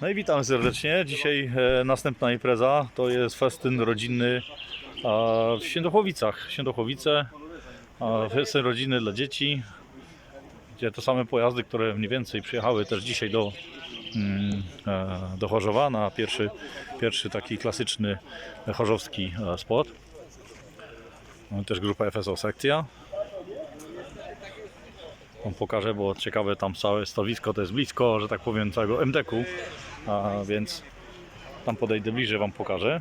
No i witam serdecznie. Dzisiaj e, następna impreza to jest festyn rodzinny w Świętochowicach. Świętochowice, festyn rodzinny dla dzieci, gdzie to same pojazdy, które mniej więcej przyjechały też dzisiaj do, mm, e, do Chorzowa na pierwszy, pierwszy taki klasyczny chorzowski e, spot. Mamy też grupa FSO sekcja. Wam pokażę, bo ciekawe tam całe stowisko to jest blisko, że tak powiem, całego MDK-u, a więc tam podejdę bliżej, Wam pokażę.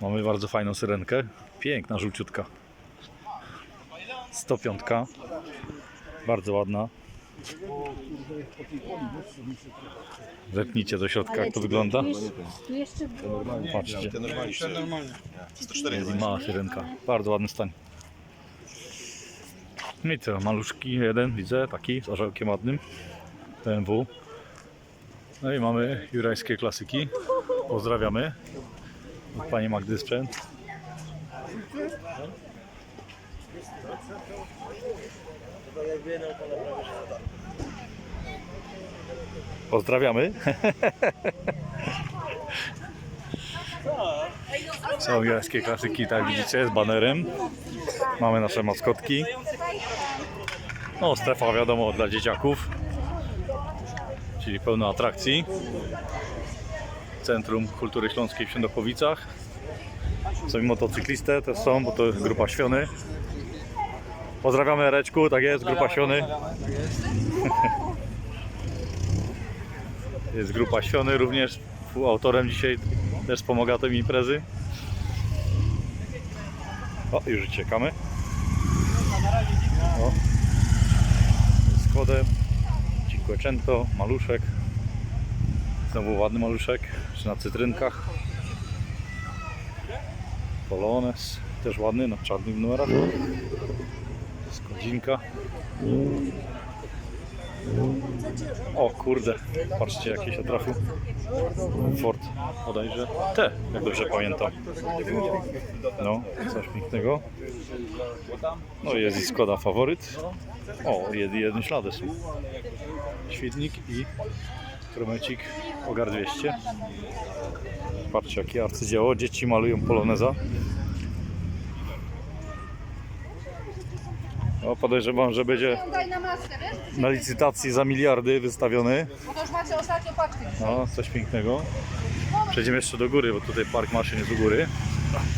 Mamy bardzo fajną syrenkę, piękna, żółciutka. 105, bardzo ładna. Zerknijcie do środka, jak to wygląda. Patrzcie, Te normalnie. Te normalnie. 104 jest mała syrenka, bardzo ładny stan. No i co, maluszki jeden widzę, taki z orzełkiem ładnym. BMW. No i mamy jurajskie klasyki. Pozdrawiamy. Pani Magdy sprzęt. Pozdrawiamy. Są jurajskie klasyki, tak widzicie, z banerem. Mamy nasze maskotki. No, strefa wiadomo dla dzieciaków, czyli pełno atrakcji. Centrum Kultury Śląskiej w Świętochowicach. Są motocyklistę też są, bo to jest grupa Świony. Pozdrawiamy Ereczku, tak jest, grupa Świony. Jest grupa Świony również, współautorem dzisiaj też pomaga tej imprezy. O, już uciekamy. O. Z kodem Cinquecento, maluszek. Znowu ładny maluszek, czy na cytrynkach. Polones, też ładny, na czarnych numerach. Skodzinka. O kurde, patrzcie jakie się trafił. Ford bodajże. Te, jak dobrze pamiętam. No, coś pięknego. No jest i Skoda faworyt. O, jed, jeden ślady są. Świetnik i kromecik Ogar 200. Patrzcie jakie arcydzieło. Dzieci malują poloneza. O, podejrzewam, że będzie Daj na maskę, wiesz? na licytacji za miliardy wystawiony. Bo to już macie ostatnią paczkę dzisiaj. No, coś pięknego. Przejdziemy jeszcze do góry, bo tutaj park maszyn jest u góry.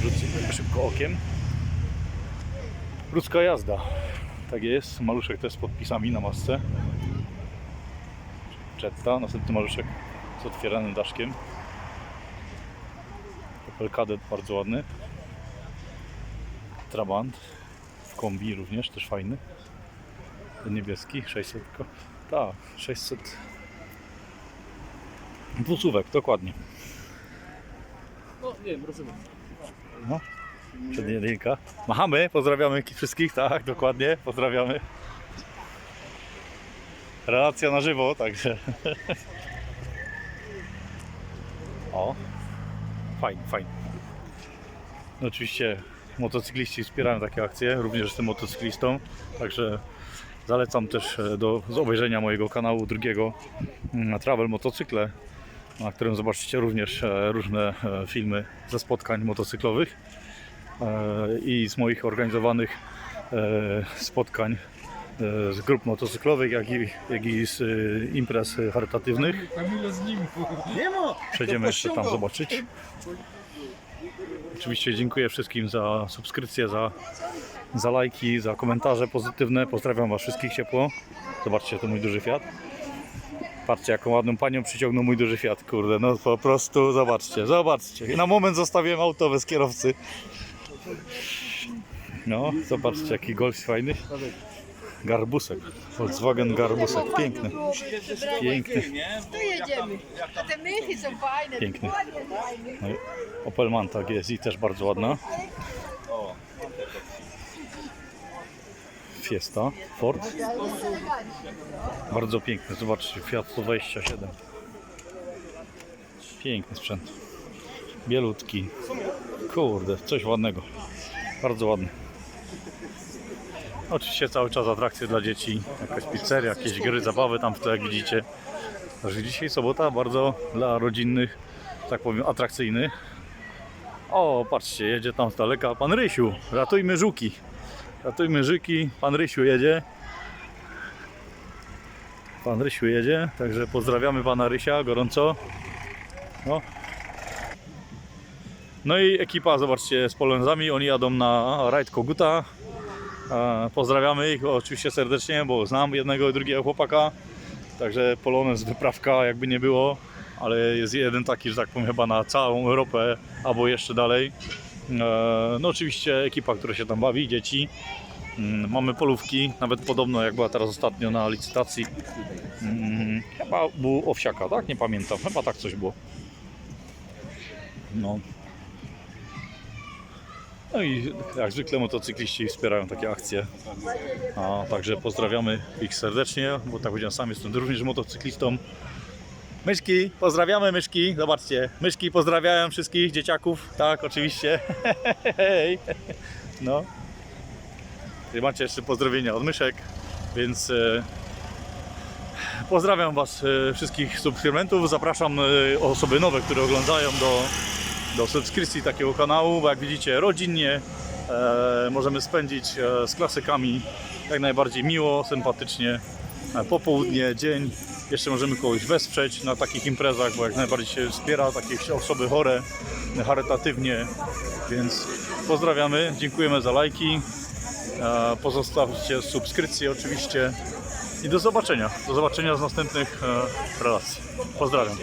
Rzucimy szybko okiem. Ludzka jazda. Tak jest. Maluszek też z podpisami na masce. Jetta. Następny maluszek z otwieranym daszkiem. Opel Kadett bardzo ładny. Trabant. Kombi również, też fajny. Ten niebieski, 600. ko- Tak, 600 Dwusłówek, dokładnie. No wiem, rozumiem. No. Przednia jedynka. Machamy, pozdrawiamy wszystkich, tak, dokładnie, pozdrawiamy. Relacja na żywo, także. O, fajnie, fajnie. No oczywiście motocykliści wspierają takie akcje, również jestem motocyklistą, także zalecam też e, do obejrzenia mojego kanału drugiego mm, na Travel Motocykle, na którym zobaczycie również e, różne e, filmy ze spotkań motocyklowych i z moich organizowanych spotkań z grup motocyklowych, jak i, jak i z imprez charytatywnych. Przejdziemy jeszcze tam zobaczyć. Oczywiście dziękuję wszystkim za subskrypcję, za, za lajki, za komentarze pozytywne. Pozdrawiam Was wszystkich ciepło. Zobaczcie, to mój duży Fiat. Patrzcie, jaką ładną panią przyciągnął mój duży Fiat, kurde, no po prostu zobaczcie, zobaczcie. Na moment zostawiłem auto bez kierowcy. No, zobaczcie, jaki golf fajny. Garbusek, Volkswagen Garbusek, piękny, piękny. Tu jedziemy. A te mychy są fajne. Piękny. No i Opel Manta GSI też bardzo ładna. Fiesta, Ford. Bardzo piękny, zobaczcie, Fiat 127. Piękny sprzęt. Bielutki. Kurde, coś ładnego. Bardzo ładny. Oczywiście cały czas atrakcje dla dzieci, jakaś pizzeria, jakieś gry, zabawy tam w tle, jak widzicie. Także dzisiaj sobota bardzo dla rodzinnych, tak powiem, atrakcyjnych. O, patrzcie, jedzie tam z daleka pan Rysiu. Ratujmy żuki. Ratujmy żyki. Pan Rysiu jedzie. Pan Rysiu jedzie, także pozdrawiamy pana Rysia gorąco. No. No i ekipa, zobaczcie, z Polonezami, oni jadą na rajd Koguta. Pozdrawiamy ich oczywiście serdecznie, bo znam jednego i drugiego chłopaka. Także Polonez, wyprawka jakby nie było, ale jest jeden taki, że tak powiem, chyba na całą Europę albo jeszcze dalej. E, No oczywiście ekipa, która się tam bawi, dzieci. Mm, Mamy polówki, nawet podobno jak była teraz ostatnio na licytacji. Mm, Chyba był owsiaka, tak? Nie pamiętam, chyba tak coś było. No. No i jak zwykle motocykliści wspierają takie akcje. A, także pozdrawiamy ich serdecznie, bo tak powiedziałem, sam jestem również motocyklistą. Myszki, pozdrawiamy myszki, zobaczcie, myszki pozdrawiają wszystkich dzieciaków, tak, oczywiście. No. I macie jeszcze pozdrowienia od myszek, więc e, pozdrawiam Was e, wszystkich subskrybentów, zapraszam e, osoby nowe, które oglądają do do subskrypcji takiego kanału, bo jak widzicie rodzinnie e, możemy spędzić e, z klasykami jak najbardziej miło, sympatycznie e, popołudnie, dzień. Jeszcze możemy kogoś wesprzeć na takich imprezach, bo jak najbardziej się wspiera takie osoby chore charytatywnie, więc pozdrawiamy, dziękujemy za lajki, e, pozostawcie subskrypcje oczywiście i do zobaczenia, do zobaczenia z następnych e, relacji. Pozdrawiam.